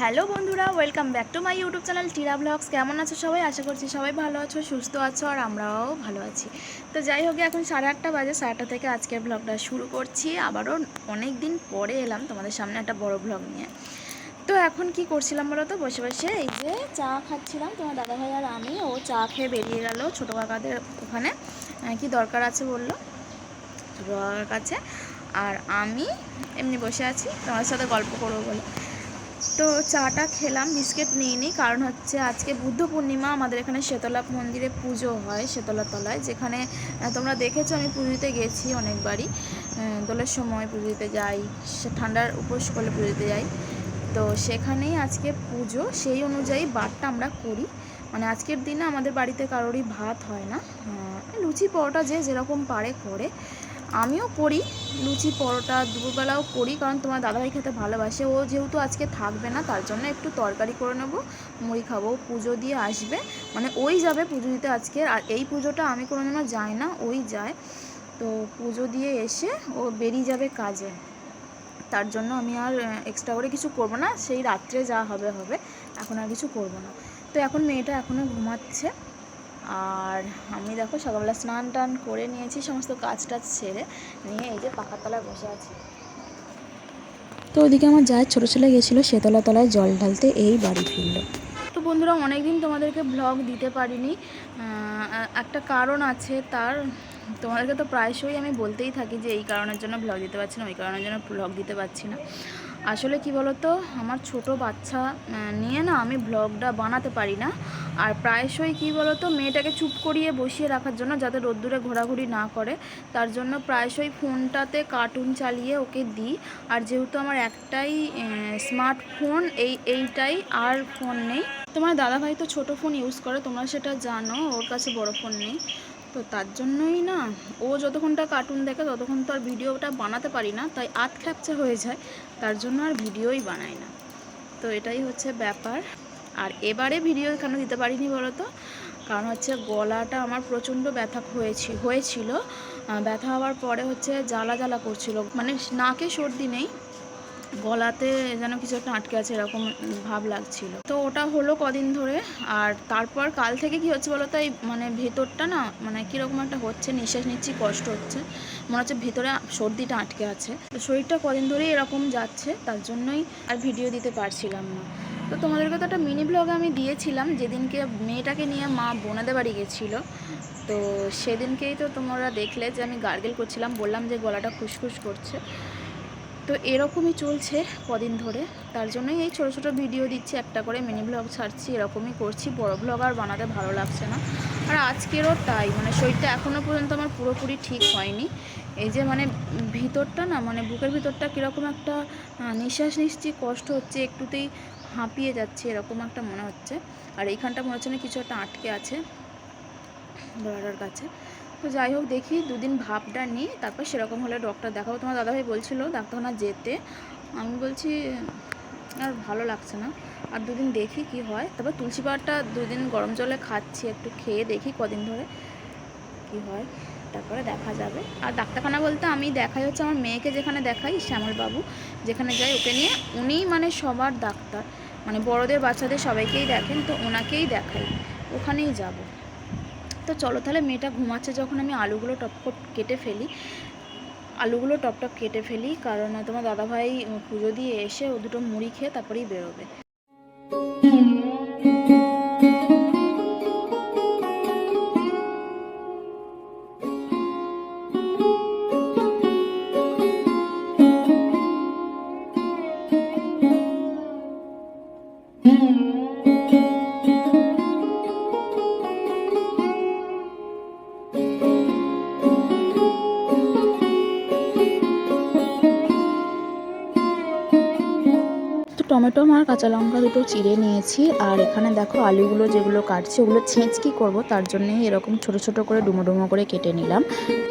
Hello বন্ধুরা, welcome back to my YouTube channel Tira vlogs. কেমন আছো সবাই? আশা করছি সবাই ভালো আছো, সুস্থ আছো, আর আমরাও ভালো আছি। তো যাই হোক, এখন সাড়ে আটটা বাজে, সাড়ে আটটা থেকে আজকের ব্লগটা শুরু করছি। আবারও অনেক দিন পরে এলাম তোমাদের সামনে একটা বড় ব্লগ নিয়ে। তো এখন কি করছিলাম বলো তো? বসে বসে এই যে চা খাচ্ছিলাম। তোমার দাদাভাই আর আমি, ও চা খেয়ে বেরিয়ে গেল ছোটো কাকাদের ওখানে। কি দরকার আছে বলল? ছোটো কাকার কাছে। আর আমি এমনি বসে আছি তোমার সাথে গল্প করব বলে। তো চাটা খেলাম, বিস্কিট নিয়ে নিই। কারণ হচ্ছে আজকে বুদ্ধ পূর্ণিমা, আমাদের এখানে শেতলা মন্দিরে পুজো হয় শেতলা তলায় যেখানে তোমরা দেখেছ আমি পুজোতে গেছি অনেকবারই। দোলের সময় পুজোতে যাই ঠান্ডার উপোস করলে পুজোতে যাই। তো সেখানেই আজকে পুজো, সেই অনুযায়ী বারটা আমরা করি। মানে আজকের দিনে আমাদের বাড়িতে কারোরই ভাত হয় না। লুচি, পরোটা যে যেরকম পারে করে। আমিও করি লুচি, পরোটা, দুপুরবেলাও করি কারণ তোমার দাদাভাই খেতে ভালোবাসে। ও যেহেতু আজকে থাকবে না, তার জন্য একটু তরকারি করে নেব, মুড়ি খাব পুজো দিয়ে আসবে। মানে ওই যাবে পুজো দিতে আজকে, আর এই পুজোটা আমি কোনো কোনোদিনও যাই না, ওই যায়। তো পুজো দিয়ে এসে ও বেরিয়ে যাবে কাজে। তার জন্য আমি আর এক্সট্রা করে কিছু করব না, সেই রাত্রে যা হবে হবে। এখন আর কিছু করব না। তো এখন মেয়েটা এখনও ঘুমাচ্ছে। আর আমি দেখো সকালবেলা স্নান টান করে নিয়েছি সমস্ত কাজ টাজ ছেড়ে নিয়ে এই যে পাখার তলায় বসে আছি। তো ওদিকে আমার যায় ছোটো ছেলে গেছিল শেতলা তলায় জল ঢালতে এই বাড়ি ফিরলো। তো বন্ধুরা অনেক দিন তোমাদেরকে ব্লগ দিতে পারিনি। একটা কারণ আছে তার তোমাদেরকে তো প্রায়শই আমি বলতেই থাকি যে এই কারণের জন্য ব্লগ দিতে পারছি না ওই কারণের জন্য ব্লগ দিতে পারছি না। আসলে কি বলতো আমার ছোট বাচ্চা নিয়ে না আমি ব্লগটা বানাতে পারি না। আর প্রায়শই কি বলতো, মেয়েটাকে চুপ করিয়ে বসিয়ে রাখার জন্য যাতে রোদ্দুরে ঘোরাঘুরি না করে, তার জন্য প্রায়শই ফোনটাতে কার্টুন চালিয়ে ওকে দিই। আর যেহেতু আমার একটাই স্মার্টফোন, এই, এইটাই আর ফোন নেই। তোমার দাদাভাই তো ছোটো ফোন ইউজ করে, তোমরা সেটা জানো, ওর কাছে বড় ফোন নেই। তো তার জন্যই না, ও যতক্ষণটা কার্টুন দেখে ততক্ষণ তো আর ভিডিওটা বানাতে পারি না, তাই আধ খ্যাপচা হয়ে যায়। তার জন্য আর ভিডিওই বানাই না। তো এটাই হচ্ছে ব্যাপার। আর এবারে ভিডিও কেন দিতে পারিনি বলো তো কারণ হচ্ছে গলাটা আমার প্রচণ্ড ব্যথা হয়েছি, হয়েছিল। ব্যথা হওয়ার পরে হচ্ছে জ্বালা জ্বালা করছিল। মানে নাকে সর্দি নেই, গলাতে যেন কিছু একটা আটকে আছে এরকম ভাব লাগছিল। তো ওটা হলো কদিন ধরে, আর তারপর কাল থেকে কি হচ্ছে বলো তো এই মানে ভেতরটা না মানে কীরকম একটা হচ্ছে, নিঃশ্বাস নিচ্ছি, কষ্ট হচ্ছে। মনে হচ্ছে ভেতরে সর্দিটা আটকে আছে। তো শরীরটা কদিন ধরেই এরকম যাচ্ছে, তার জন্যই আর ভিডিও দিতে পারছিলাম না। তো তোমাদেরকে তো একটা মিনি ব্লগ আমি দিয়েছিলাম, যেদিনকে মেয়েটাকে নিয়ে মা বোনাদের বাড়ি গেছিল। তো সেদিনকেই তো তোমরা দেখলে যে আমি গার্গেল করছিলাম, বললাম যে গলাটা খুসখুস করছে। তো এরকমই চলছে কদিন ধরে। তার জন্যই এই ছোটো ছোটো ভিডিও দিচ্ছি, একটা করে মিনি ব্লগ ছাড়ছি, এরকমই করছি। বড় ব্লগ আর বানাতে ভালো লাগছে না। আর আজকেরও তাই মানে শরীরটা এখনও পর্যন্ত আমার পুরোপুরি ঠিক হয়নি। এই যে মানে ভিতরটা না মানে বুকের ভিতরটা কীরকম একটা নিঃশ্বাস নিচ্ছি, কষ্ট হচ্ছে, একটুতেই হাঁপিয়ে যাচ্ছে, এরকম একটা মনে হচ্ছে। আর এইখানটা মনে হচ্ছে না কিছু একটা আটকে আছে গলাটার কাছে। তো যাই হোক, দেখি দুদিন ভাবটা নিই, তারপর সেরকম হলে ডক্টর দেখাবো। তোমার দাদাভাই বলছিল ডাক্তারখানা যেতে। আমি বলছি, আর ভালো লাগছে না। আর দুদিন দেখি কি হয়। তারপর তুলসী পাতাটা দুদিন গরম জলে খাচ্ছি, একটু খেয়ে দেখি কদিন ধরে কি হয়। তারপরে দেখা যাবে। আর ডাক্তারখানা বলতে আমি দেখাই হচ্ছে আমার মেয়েকে যেখানে দেখাই, শ্যামলবাবু। যেখানে যাই ওকে নিয়ে, উনিই মানে সবার ডাক্তার। মানে বড়দের বাচ্চাদের সবাইকেই দেখেন, তো ওনাকেই দেখাই, ওখানেই যাব। তো চলো তাহলে মেয়েটা ঘুমাচ্ছে যখন আমি আলুগুলো টপটপ কেটে ফেলি। আলুগুলো টপটপ কেটে ফেলি, কারণ তোমার দাদাভাই পুজো দিয়ে এসে ও দুটো মুড়ি খেয়ে তারপরেই বেরোবে। টমেটো আর কাঁচা লঙ্কা দুটো চিড়ে নিয়েছি। আর এখানে দেখো আলুগুলো যেগুলো কাটছি, ওগুলো ছেঁচকি করব? তার জন্যই এরকম ছোট ছোট করে ডুমো ডুমো করে কেটে নিলাম।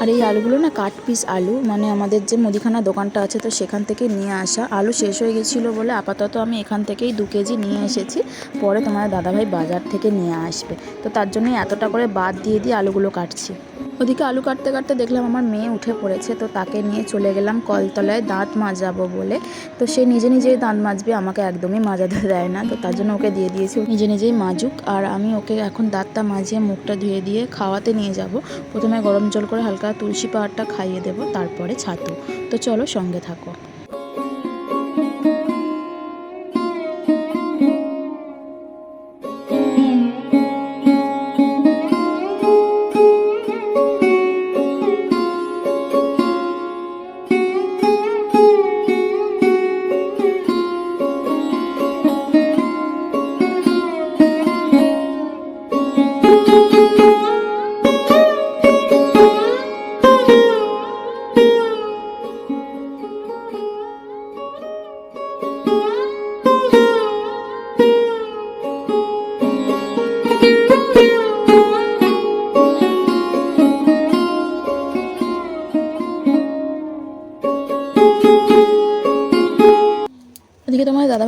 আর এই আলুগুলো না কাট পিস আলু মানে আমাদের যে মুদিখানা দোকানটা আছে, তো সেখান থেকে নিয়ে আসা। আলু শেষ হয়ে গেছিল বলে আপাতত আমি এখান থেকেই দু কেজি নিয়ে এসেছি। পরে তোমার দাদাভাই বাজার থেকে নিয়ে আসবে। তো তার জন্যই এতটা করে বাদ দিয়ে দিয়ে আলুগুলো কাটছি। ওদিকে আলু কাটতে কাটতে দেখলাম আমার মেয়ে উঠে পড়েছে, তো তাকে নিয়ে চলে গেলাম কলতলায় দাঁত মাজাবো বলে। তো সে নিজে নিজেই দাঁত মাজবে, আমাকে একদমই মাজাতে দেয় না, তো তার জন্য ওকে দিয়ে দিয়েছি নিজে নিজেই মাজুক। আর আমি ওকে এখন দাঁতটা মাজিয়ে মুখটা ধুয়ে দিয়ে খাওয়াতে নিয়ে যাব। প্রথমে গরম জল করে হালকা তুলসী পাহাড়টা খাইয়ে দেবো, তারপরে ছাতু। তো চলো সঙ্গে থাকো।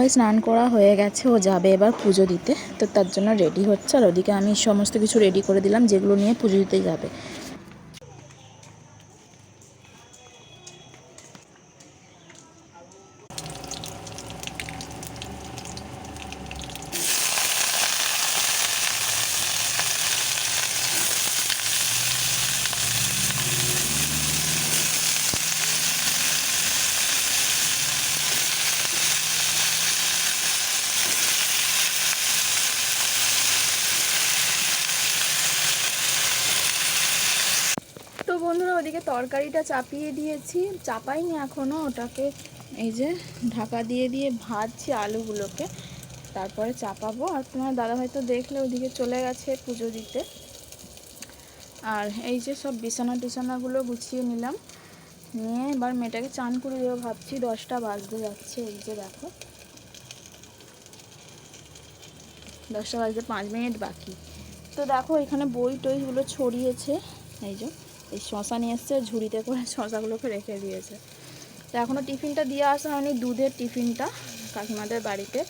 দাদাভাই স্নান করা হয়ে গেছে, ও যাবে এবার পুজো দিতে। তো তার জন্য রেডি হচ্ছে। আর ওদিকে আমি সমস্ত কিছু রেডি করে দিলাম, যেগুলো নিয়ে পুজো দিতে যাবে তো বন্ধুরা ওদিকে তরকারিটা চাপিয়ে দিয়েছি, চাপাইনি এখনও ওটাকে এই যে ঢাকা দিয়ে দিয়ে ভাজছি আলুগুলোকে। তারপরে চাপাবো, আর তোমার দাদাভাই তো দেখলে ওদিকে চলে গেছে পুজো দিতে। আর এই যে সব বিছানা টিছানাগুলো গুছিয়ে নিলাম। নিয়ে এবার মেয়েটাকে চান করে দেবো, ভাবছি দশটা বাজতে যাচ্ছে, এই যে দেখো। দশটা বাজতে পাঁচ মিনিট বাকি। তো দেখো এখানে বই টইগুলো ছড়িয়েছে, এই যে। এই শশা নিয়ে এসছে, ঝুড়িতে করে শশাগুলোকে রেখে দিয়েছে। তো এখনও টিফিনটা দিয়ে আসা হয়নি, দুধের টিফিনটা কাকিমাদের বাড়িতে।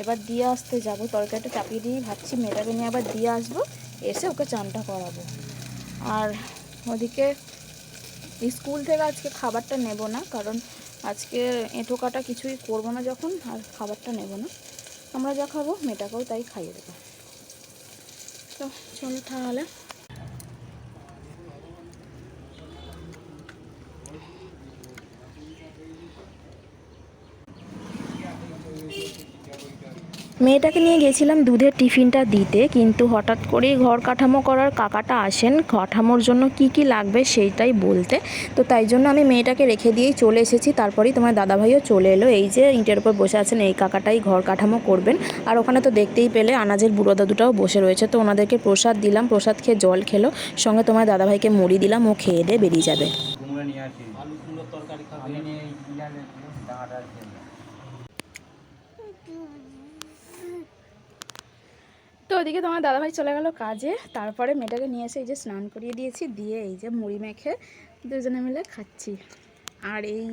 এবার দিয়ে আসতে যাব, তরকারিটা চাপিয়ে দিয়ে ভাবছি, মেয়েটাকে নিয়ে আবার দিয়ে আসব, এসে ওকে চানটা করাবো। আর ওদিকে স্কুল থেকে আজকে খাবারটা নেব না, কারণ আজকে এঁটো কাটা কিছুই করব না যখন, আর খাবারটা নেব না। আমরা যা খাব, মেয়েটাকেও তাই খাইয়ে দেবো। তো চলো তাহলে। মেয়েটাকে নিয়ে গেছিলাম দুধের টিফিনটা দিতে, কিন্তু হঠাৎ করেই ঘর কাঠামো করার কাকাটা আসেন। কাঠামোর জন্য কি কি লাগবে সেইটাই বলতে। তো তাই জন্য আমি মেয়েটাকে রেখে দিয়েই চলে এসেছি। তারপরেই তোমার দাদাভাইও চলে এলো। এই যে ইটের উপর বসে আছেন, এই কাকাটাই ঘর কাঠামো করবেন। আর ওখানে তো দেখতেই পেলে আনাজের বুড়ো দাদুটাও বসে রয়েছে। তো ওনাদেরকে প্রসাদ দিলাম, প্রসাদ খেয়ে জল খেলো। সঙ্গে তোমার দাদাভাইকে মুড়ি দিলাম, ও খেয়ে দিয়ে বেরিয়ে যাবে কুমড়ো নিয়ে আসি আলু কুমড়োর তরকারি খাবি আমি নিয়ে ইয়ালে ডাঁটা জন্য তো ওদিকে তোমার দাদাভাই চলে গেল কাজে। তারপরে মেয়েটাকে নিয়ে এসে এই যে স্নান করিয়ে দিয়েছি দিয়ে এই যে মুড়ি মেখে দুজনে মিলে খাচ্ছি। আর এই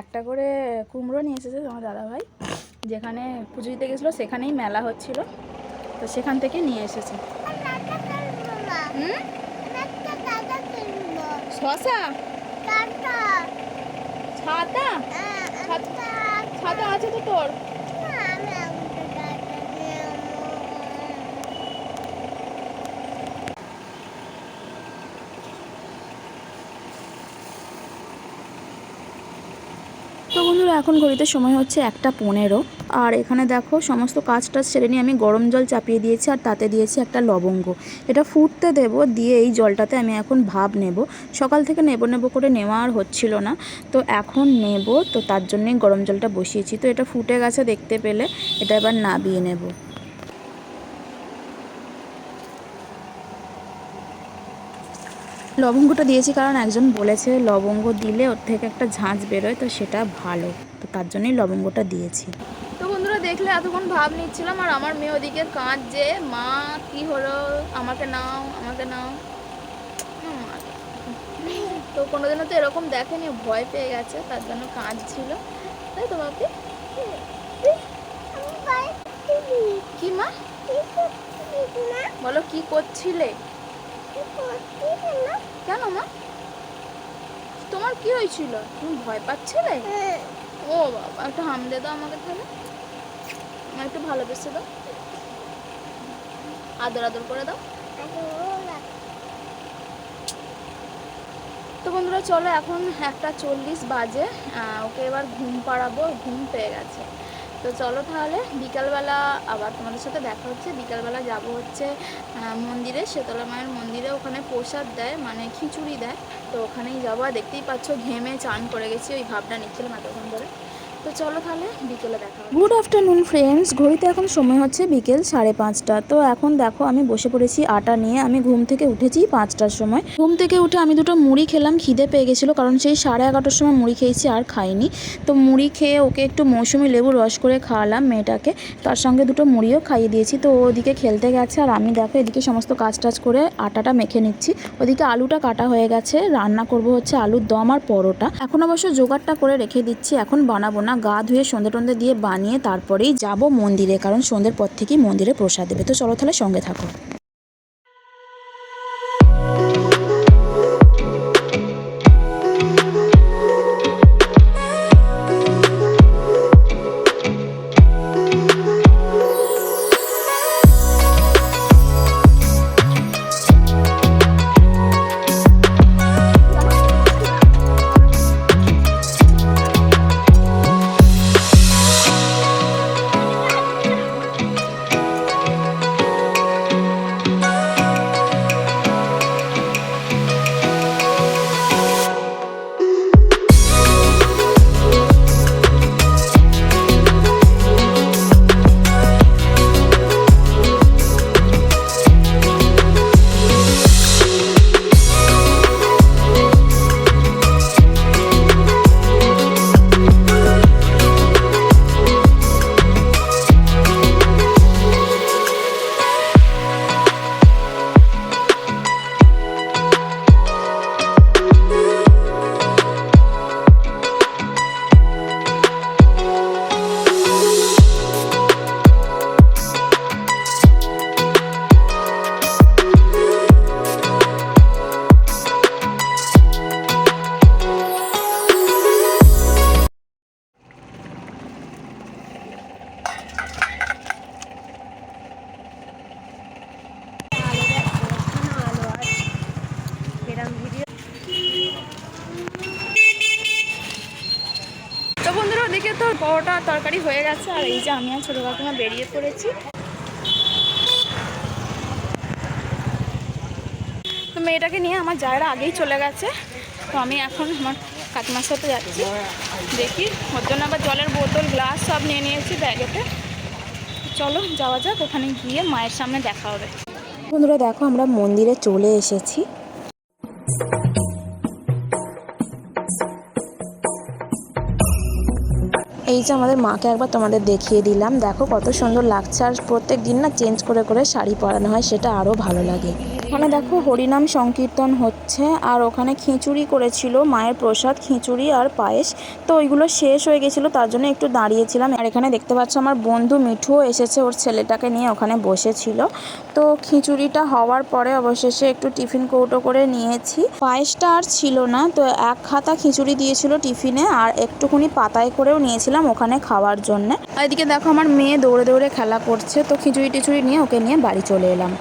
একটা করে কুমড়ো নিয়ে এসেছে তোমার দাদাভাই যেখানে পুজো দিতে গেছিল সেখানেই মেলা হচ্ছিল। তো সেখান থেকে নিয়ে এসেছে। শশা? ছাতা? ছাতা আছে তো তোর তো বন্ধুরা এখন ঘড়িতে সময় হচ্ছে একটা পনেরো। আর এখানে দেখো, সমস্ত কাজ টাজ সেরে নিয়ে আমি গরম জল চাপিয়ে দিয়েছি আর তাতে দিয়েছি একটা লবঙ্গ। এটা ফুটতে দেব, দিয়ে এই জলটাতে আমি এখন ভাব নেব। সকাল থেকে নেব নেব করে নেওয়া আর হচ্ছিল না। তো এখন নেব, তো তার জন্যই গরম জলটা বসিয়েছি। তো এটা ফুটে গেছে দেখতে পেলে, এটা এবার নাবিয়ে নেব। লবঙ্গটা দিয়েছি কারণ একজন বলেছে, লবঙ্গ দিলে ওর থেকে একটা ঝাঁঝ বেরোয়, তো সেটা ভালো। তো তার জন্যই লবঙ্গটা দিয়েছি। তো বন্ধুরা, দেখলে এতক্ষণ ভাব নিচ্ছিলাম, আর আমার মেয়ে ওদিকে কাঁদছে। মা, কি হলো? আমাকে নাও আমাকে নাও। তো কোনোদিনও তো এরকম দেখেনি, ভয় পেয়ে গেছে, তার জন্য কাঁদছিল। তাই তো বাপি কি মা? বলো, কি করছিলে? কেন মা? তোমার কি হয়েছিল? তুমি ভয় পাচ্ছিলে? ও বাবা একটু দাও আমাকে তাহলে। আমার একটু ভালোবেসে দাও। আদর আদর করে দাও। তো বন্ধুরা চলো এখন একটা চল্লিশ বাজে। ওকে এবার ঘুম পাড়াবো ঘুম পেয়ে গেছে। তো চলো তাহলে বিকালবেলা আবার তোমাদের সাথে দেখা হচ্ছে। বিকালবেলা যাব হচ্ছে মন্দিরে, শীতলা মায়ের মন্দিরে। ওখানে প্রসাদ দেয় মানে খিচুড়ি দেয়। তো ওখানেই যাব। আর দেখতেই পাচ্ছ ঘেমে চান করে গেছি, ওই ভাবটা নিচ্ছিলাম এতক্ষণ ধরে। তো চলো তাহলে বিকেলে দেখা গুড আফটারনুন ফ্রেন্ডস ঘড়িতে এখন সময় হচ্ছে বিকেল সাড়ে পাঁচটা। তো এখন দেখো, আমি বসে পড়েছি আটা নিয়ে। আমি ঘুম থেকে উঠেছি পাঁচটার সময়। ঘুম থেকে উঠে আমি দুটো মুড়ি খেলাম, খিদে পেয়ে গেছিল, কারণ সেই সাড়ে এগারোটার সময় মুড়ি খেয়েছি আর খাইনি। তো মুড়ি খেয়ে ওকে একটু মৌসুমি লেবু রস করে খাওয়ালাম মেয়েটাকে। তার সঙ্গে দুটো মুড়িও খাইয়ে দিয়েছি। তো ওদিকে খেলতে গেছে, আর আমি দেখো এদিকে সমস্ত কাজ টাজ করে আটাটা মেখে নিচ্ছি। ওদিকে আলুটা কাটা হয়ে গেছে। রান্না করব হচ্ছে আলুর দম আর পরোটা। এখন অবশ্য জোগাড়টা করে রেখে দিচ্ছি। এখন বানাবো না। গা ধুয়ে সন্ধে টন্ধে দিয়ে বানিয়ে তারপরেই যাব মন্দিরে, কারণ সন্ধ্যের পর থেকেই মন্দিরে প্রসাদ দেবে। তো চলো তাহলে সঙ্গে থাকো। পরোটা তরকারি হয়ে গেছে, আর এই যে আমি আর ছোটো কাকিমা বেরিয়ে পড়েছি। তো মেয়েটাকে নিয়ে আমার জায়গা আগেই চলে গেছে। তো আমি এখন আমার কাকিমার সাথে যাচ্ছি। দেখি, ওর জন্য আবার জলের বোতল, গ্লাস সব নিয়ে নিয়েছি ব্যাগেতে। চলো, যাওয়া যাক, ওখানে গিয়ে মায়ের সামনে দেখা হবে। বন্ধুরা, দেখো, আমরা মন্দিরে চলে এসেছি। এই যে আমাদের মাকে একবার তোমাদের দেখিয়ে দিলাম। দেখো কত সুন্দর লাগছে আর প্রত্যেক দিন না চেঞ্জ করে করে শাড়ি পরানো হয়, সেটা আরও ভালো লাগে। ওখানে দেখো হরিনাম সংকীর্তন হচ্ছে, আর ওখানে খিচুড়ি করেছিল, মায়ের প্রসাদ, খিচুড়ি আর পায়েস। তো ওইগুলো শেষ হয়ে গেছিল, তার জন্য একটু দাঁড়িয়েছিলাম। আর এখানে দেখতে পাচ্ছ আমার বন্ধু মিঠুও এসেছে, ওর ছেলেটাকে নিয়ে ওখানে বসেছিল। তো খিচুড়িটা হওয়ার পরে অবশেষে একটু টিফিন কৌটো করে নিয়েছি। পায়েসটা আর ছিল না, তো এক খাতা খিচুড়ি দিয়েছিল টিফিনে, আর একটুখানি পাতায় করেও নিয়েছিলাম ওখানে খাওয়ার জন্য। এদিকে দেখো আমার মেয়ে দৌড়ে দৌড়ে খেলা করছে, তো খিচুড়ি টিচুড়ি নিয়ে ওকে নিয়ে বাড়ি চলে এলাম।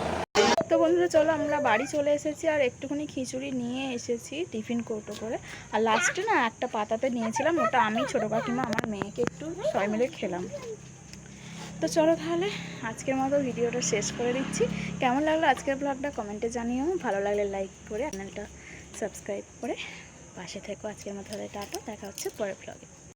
বন্ধুরা, চলো আমরা বাড়ি চলে এসেছি আর একটুখানি খিচুড়ি নিয়ে এসেছি টিফিন কৌটো করে আর লাস্টে না একটা পাতাতে নিয়েছিলাম, ওটা আমি, ছোটো কাকিমা, আমার মেয়েকে একটু সবাই মিলে খেলাম। তো চলো তাহলে, আজকের মতো ভিডিওটা শেষ করে দিচ্ছি। কেমন লাগল আজকের ব্লগটা কমেন্টে জানিও। ভালো লাগলে লাইক করে চ্যানেলটা সাবস্ক্রাইব করে পাশে থেকো আজকের মতো তাহলে, টাটা, দেখা হচ্ছে পরের ব্লগে